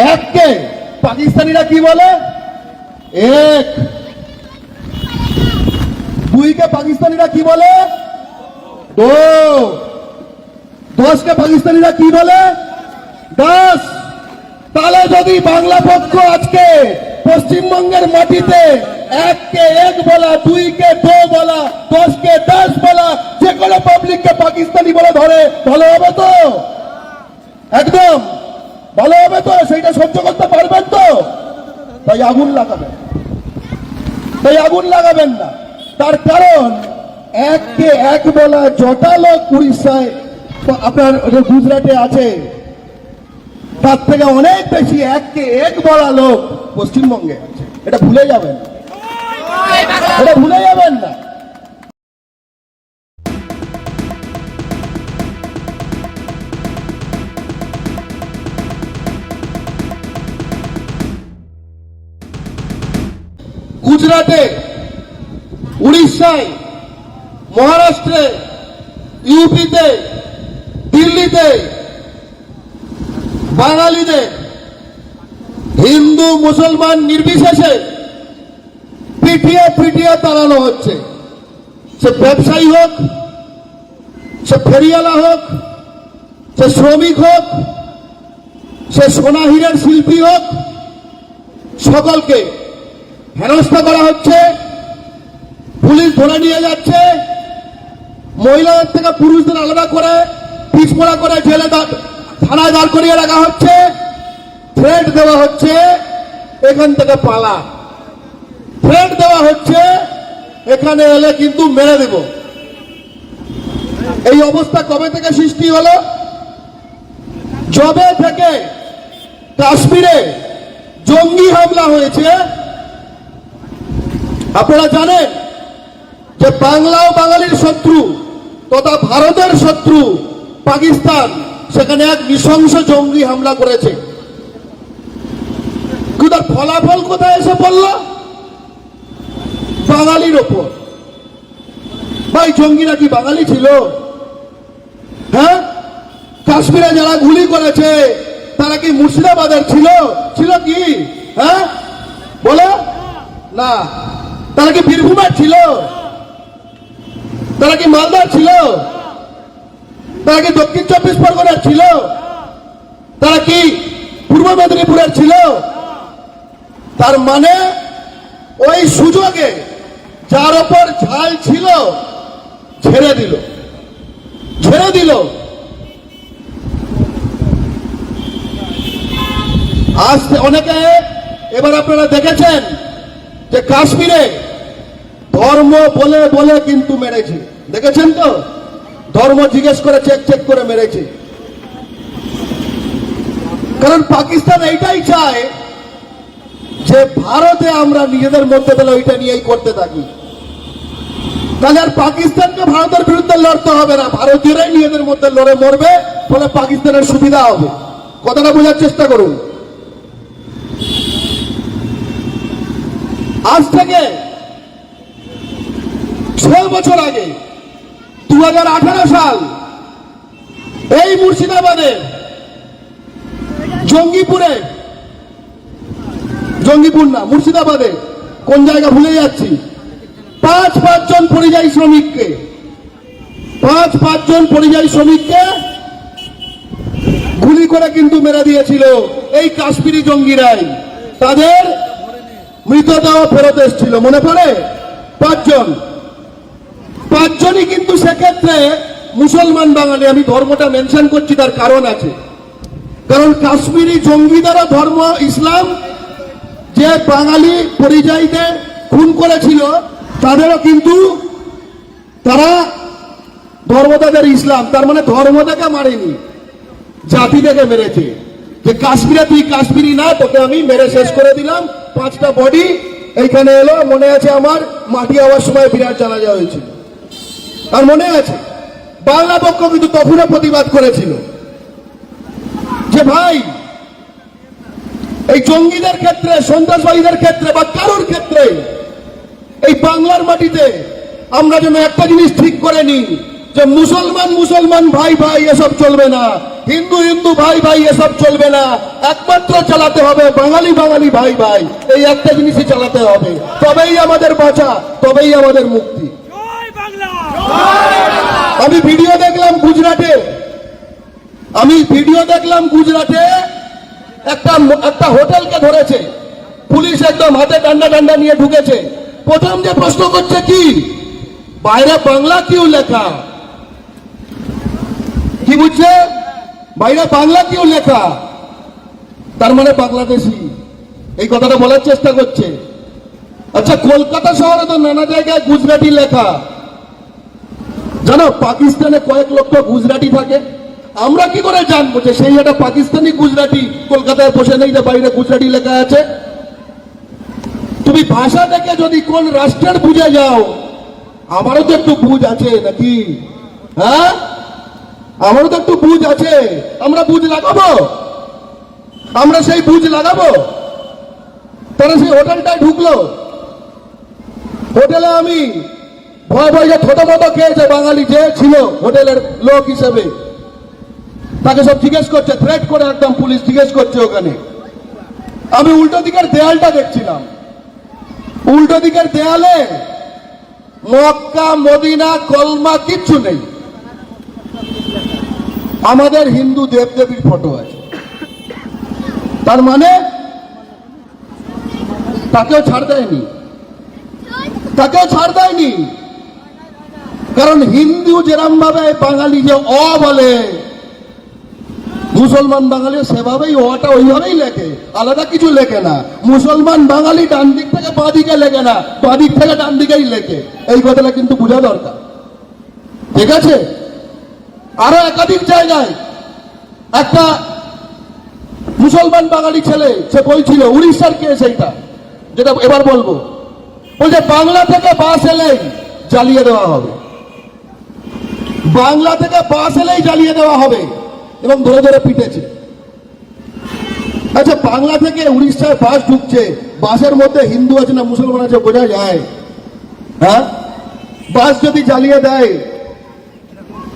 এককে পাকিস্তানিরা কি বলে? এক। দুইকে পাকিস্তানিরা কি বলে? দো। দশকে পাকিস্তানিরা কি বলে? দশ। তাহলে যদি বাংলা পক্ষ আজকে পশ্চিমবঙ্গের মাটিতে এককে এক বলা, দুইকে দো বলা, দশকে দশ বলা, যে কোনো পাবলিককে পাকিস্তানি বলে ধরে, ভালো হবে তো? একদম। ভালো হবে তো, সেইটা সহ্য করতে পারবেন তো। তাই আগুন লাগাবেন। তাই আগুন লাগাবেন না। তার কারণ এককে এক বলা যটা লোক উড়িষ্যায় আপনার গুজরাটে আছে। তার থেকে অনেক বেশি এককে এক বলা লোক পশ্চিমবঙ্গে আছে। এটা ভুলে যাবেন। এটা ভুলে যাবেন না। গুজরাটে, উড়িষ্যায়, মহারাষ্ট্রে, ইউপিতে, দিল্লিতে বাঙালিদের হিন্দু, মুসলমান নির্বিশেষে পিটিয়ে পিটিয়ে তাড়ানো হচ্ছে। সে ব্যবসায়ী হোক, সে ফেরিওয়ালা হোক, সে শ্রমিক হোক, সে সোনা হীরের শিল্পী হোক, সকলকে হেনস্থা করা হচ্ছে, পুলিশ ধরে নিয়ে যাচ্ছে, মহিলাদের থেকে পুরুষদের আলাদা করে, পিছপড়া করে জেলে থানায় দাঁড় করিয়ে রাখা হচ্ছে, থ্রেট দেওয়া হচ্ছে, এখান থেকে পালা। থ্রেট দেওয়া হচ্ছে, এখানে এলে কিন্তু মেরে দেব। এই অবস্থা কবে থেকে সৃষ্টি হলো? জবে থেকে কাশ্মীরে জঙ্গি হামলা হয়েছে আপনারা জানেন যে বাংলা ও বাঙালির শত্রু তথা ভারতের শত্রু পাকিস্তান, সেখানে এক নৃশংস জঙ্গি হামলা করেছে। কিন্তু ফলাফল কোথায় এসে পড়ল? বাঙালির ওপর। ভাই জঙ্গিরা কি বাঙালি ছিল? হ্যাঁ? কাশ্মীরে যারা গুলি করেছে, তারা কি মুর্শিদাবাদের ছিল? ছিল কি? হ্যাঁ? বলো? না। তারা কি বীরভূমের ছিল? তারা কি মালদার ছিল? তারা কি দক্ষিণ চব্বিশ পরগনার ছিল? তারা কি পূর্ব মেদিনীপুরের ছিল? তার মানে ওই সুযোগে যার ওপর ঝাল ছিল, ছেড়ে দিল। ছেড়ে দিল। আজ অনেকে এবার আপনারা দেখেছেন যে কাশ্মীরে ধর্ম বলে বলে কিন্তু মেরেছে। দেখেছেন তো? ধর্ম জিজ্ঞেস করে চেক চেক করে মেরেছে। কারণ পাকিস্তান এইটাই চায় যে ভারতে আমরা নিজেদের মধ্যে পেলে ওইটা নিয়েই করতে থাকি। তাহলে আর পাকিস্তানকে ভারতের বিরুদ্ধে লড়তে হবে না। ভারতীয়রাই নিজেদের মধ্যে লড়ে মরবে, ফলে পাকিস্তানের সুবিধা হবে। কথাটা বোঝার চেষ্টা করুন। আজ থেকে ছয় বছর আগে দু হাজার আঠারো সাল, এই মুর্শিদাবাদে, জঙ্গিপুরে, জঙ্গিপুর না, মুর্শিদাবাদে, কোন জায়গা ভুলে যাচ্ছি, পাঁচ পাঁচজন পরিযায়ী শ্রমিককে, পাঁচ পাঁচজন পরিযায়ী শ্রমিককে গুলি করে কিন্তু মেরে দিয়েছিল এই কাশ্মীরি জঙ্গিরাই। তাদের মৃতদেহ ফেরত এসেছিল, মনে পড়ে? পাঁচজন পাঁচজনই কিন্তু সেক্ষেত্রে মুসলমান বাঙালি, আমি ধর্মটা মেনশন করছি, তার কারণ আছে। কারণ কাশ্মীরি জঙ্গিদেরও ধর্ম, ইসলাম যে বাঙালি পরিযায়ীদের খুন করেছিল, তাদেরও কিন্তু তারা ধর্ম তাদের ইসলাম, তার মানে ধর্ম থেকে মারেনি, জাতি থেকে মেরেছে। যে কাশ্মীরে তুই কাশ্মীরি না, তোকে আমি মেরে শেষ করে দিলাম, পাঁচটা বডি এইখানে এলো, মনে আছে আমার, মাটি হওয়ার সময় বিরাট জানাজা হয়েছিল। আর মনে আছে? বাংলা পক্ষ কিন্তু তখনও প্রতিবাদ করেছিল। যে ভাই, এই জঙ্গিদের ক্ষেত্রে, সন্ত্রাসবাদীদের ক্ষেত্রে বা কারোর ক্ষেত্রে, এই বাংলার মাটিতে আমরা যেন একটা জিনিস ঠিক করে নিই, যে মুসলমান মুসলমান, ভাই ভাই, এসব চলবে না। হিন্দু হিন্দু, ভাই ভাই, এসব চলবে না। একমাত্র চালাতে হবে বাঙালি বাঙালি, ভাই ভাই। এই একটা জিনিসই চালাতে হবে। তবেই আমাদের বাঁচা, তবেই আমাদের মুক্তি। আমি ভিডিও দেখলাম গুজরাটে। আমি ভিডিও দেখলাম গুজরাটে একটা একটা হোটেলকে ধরেছে। পুলিশ একদম হাতে ডান্ডা ডান্ডা নিয়ে ঢুকেছে। প্রথম যে প্রশ্ন করছে কি? বাইরে বাংলা কিউ লেখা? কি বুঝছে? বাইরে বাংলা কিউ লেখা? তার মানে বাংলাদেশি। এই কথাটা বলার চেষ্টা করছে। আচ্ছা কলকাতা শহরে তো নানা জায়গায় গুজরাটি লেখা। জানো, পাকিস্তানে কয়েক লক্ষ গুজরাটি থাকে। আমরা কি করে জানব যে সেই একটা পাকিস্তানি গুজরাটি কলকাতায় বসে নেই যে বাইরে গুজরাটি লেখা আছে? তুমি ভাষা দেখে যদি কোন রাষ্ট্রের বুঝে যাও, আমারও তো একটু বুঝ আছে নাকি? হ্যাঁ? আমারও তো একটু বুঝ আছে। আমরা বুঝ লাগাবো? আমরা সেই বুঝ লাগাবো? তারা সেই হোটেলটায় ঢুকলো। হোটেলে আমি ভয় খেয়েছে বাঙালি যে ছিল হোটেলের লোক হিসেবে, তাকে সব জিজ্ঞেস করছে থ্রেট করে একদম পুলিশ জিজ্ঞেস করছে ওখানে। আমি উল্টো দিকের দেয়ালটা দেখছিলাম। উল্টো দিকের দেয়ালে মক্কা, মদিনা, কলমা কিচ্ছু নেই। আমাদের হিন্দু দেবদেবীর ফটো আছে। তার মানে তাকেও ছাড় দেয়নি। তাকেও ছাড় দেয়নি। কারণ হিন্দু যেরম ভাবে বাঙালি যে অ বলে, মুসলমান বাঙালি সেভাবেই অটা ওইভাবেই লেখে, আলাদা কিছু লেখে না। মুসলমান বাঙালি ডান দিক থেকে বাঁ দিকে লেখে না, বাঁ দিক থেকে ডান দিকেই লেখে। এই কথাটা কিন্তু বোঝা দরকার। ঠিক আছে? আরও একাধিক জায়গায় একটা মুসলমান বাঙালি ছেলে, সে বলছিল উড়িষ্যার কে সেইটা যেটা এবার বলব। বলছে, বাংলা থেকে বাস এলেই জ্বালিয়ে দেওয়া হবে। বাংলা থেকে বাস এলেই জ্বালিয়ে দেওয়া হবে এবং ধরে ধরে পিটেছে। আচ্ছা বাংলা থেকে উড়িষ্যায় বাস ঢুকছে বাসের মধ্যে হিন্দু আছে না মুসলমান আছে বোঝা যায়। হ্যাঁ? বাস যদি জ্বালিয়ে দেয়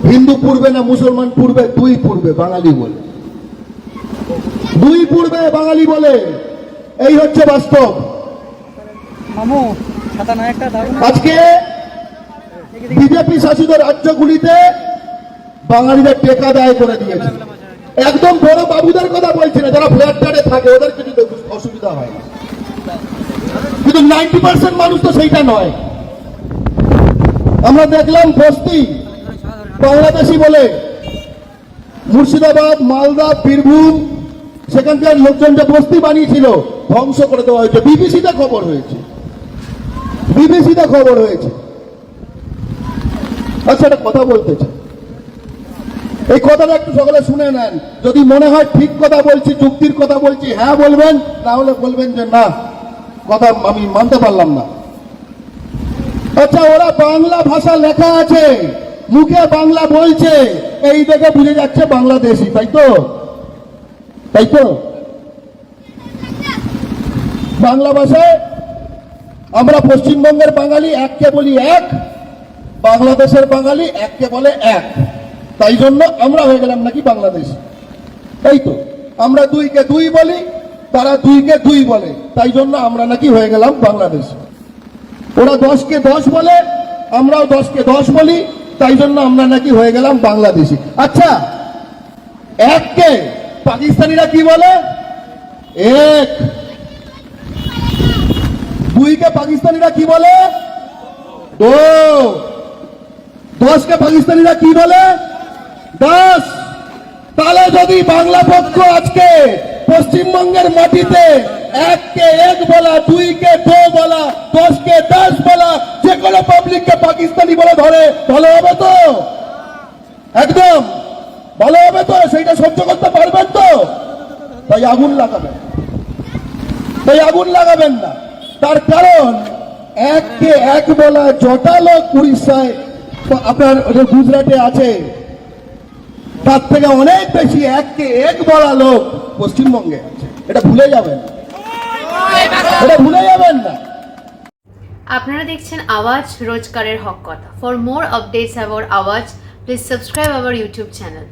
হিন্দু পূর্বে না মুসলমান পূর্বে দুই পূর্বে বাঙালি বলে। দুই পূর্বে বাঙালি বলে এই হচ্ছে বাস্তব। আজকে বিজেপি শাসিত রাজ্যগুলিতে বাঙালিদের টেকা দায় করে দিয়েছে। একদম বড় বাবুদের কথা বলছি না যারা ফ্ল্যাটটারে থাকে ওদের কিছু অসুবিধা হয়। কিন্তু নাইনটি পার্সেন্ট মানুষ তো সেইটা নয়। আমরা দেখলাম বস্তি, বাংলাদেশি বলে, মুর্শিদাবাদ, মালদা, বীরভূম, সেখানকার লোকজন যে বস্তি বানিয়েছিল, ধ্বংস করে দেওয়া হয়েছে। বিবিসিতে খবর হয়েছে। বিবিসিতে খবর হয়েছে। আচ্ছা একটা কথা বলতে চাই। এই কথাটা একটু সকলে শুনে নেন। যদি মনে হয় ঠিক কথা বলছি, যুক্তির কথা বলছি হ্যাঁ বলবেন, তাহলে বলবেন যে না, কথা আমি মানতে পারলাম না। আচ্ছা ওরা বাংলা ভাষা লেখা আছে, মুখে বাংলা বলছে, এই দেখে বুঝে যাচ্ছে বাংলাদেশি, তাই তো? তাই তো? বাংলা ভাষায় আমরা পশ্চিমবঙ্গের বাঙালি এককে বলি এক বাংলাদেশের বাঙালি এককে বলে এক। তাই জন্য আমরা হয়ে গেলাম নাকি বাংলাদেশ? তাই তো। আমরা দুইকে দুই বলি, তারা দুইকে দুই বলে। তাই জন্য আমরা নাকি হয়ে গেলাম বাংলাদেশ। ওরা দশকে দশ বলে, আমরাও দশকে দশ বলি। তাই জন্য আমরা নাকি হয়ে গেলাম বাংলাদেশি। আচ্ছা এককে পাকিস্তানিরা কি বলে? এক। দুইকে পাকিস্তানিরা কি বলে? দো। দশকে পাকিস্তানিরা কি বলে? দশ। তাহলে যদি বাংলা পক্ষ আজকে পশ্চিমবঙ্গের মাটিতে এককে এক বলা, দুইকে দো বলা, দশকে দশ বলা, যে কোনো পাবলিককে পাকিস্তানি বলে ধরে, ভালো হবে তো? একদম। ভালো হবে তো? সেইটা সহ্য করতে পারবেন তো? তাই আগুন লাগাবেন। তাই আগুন লাগাবেন না। তার কারণ, এককে এক বলা যটা লোক উড়িষ্যায় আপনার গুজরাটে আছে, তার থেকে অনেক বেশি এককে এক বলা লোক পশ্চিমবঙ্গে আছে। এটা ভুলে যাবেন। এটা ভুলে যাবেন না। আপনারা দেখছেন আওয়াজ রোজগারের হক কথা। For more updates about Awaaz please subscribe our YouTube channel.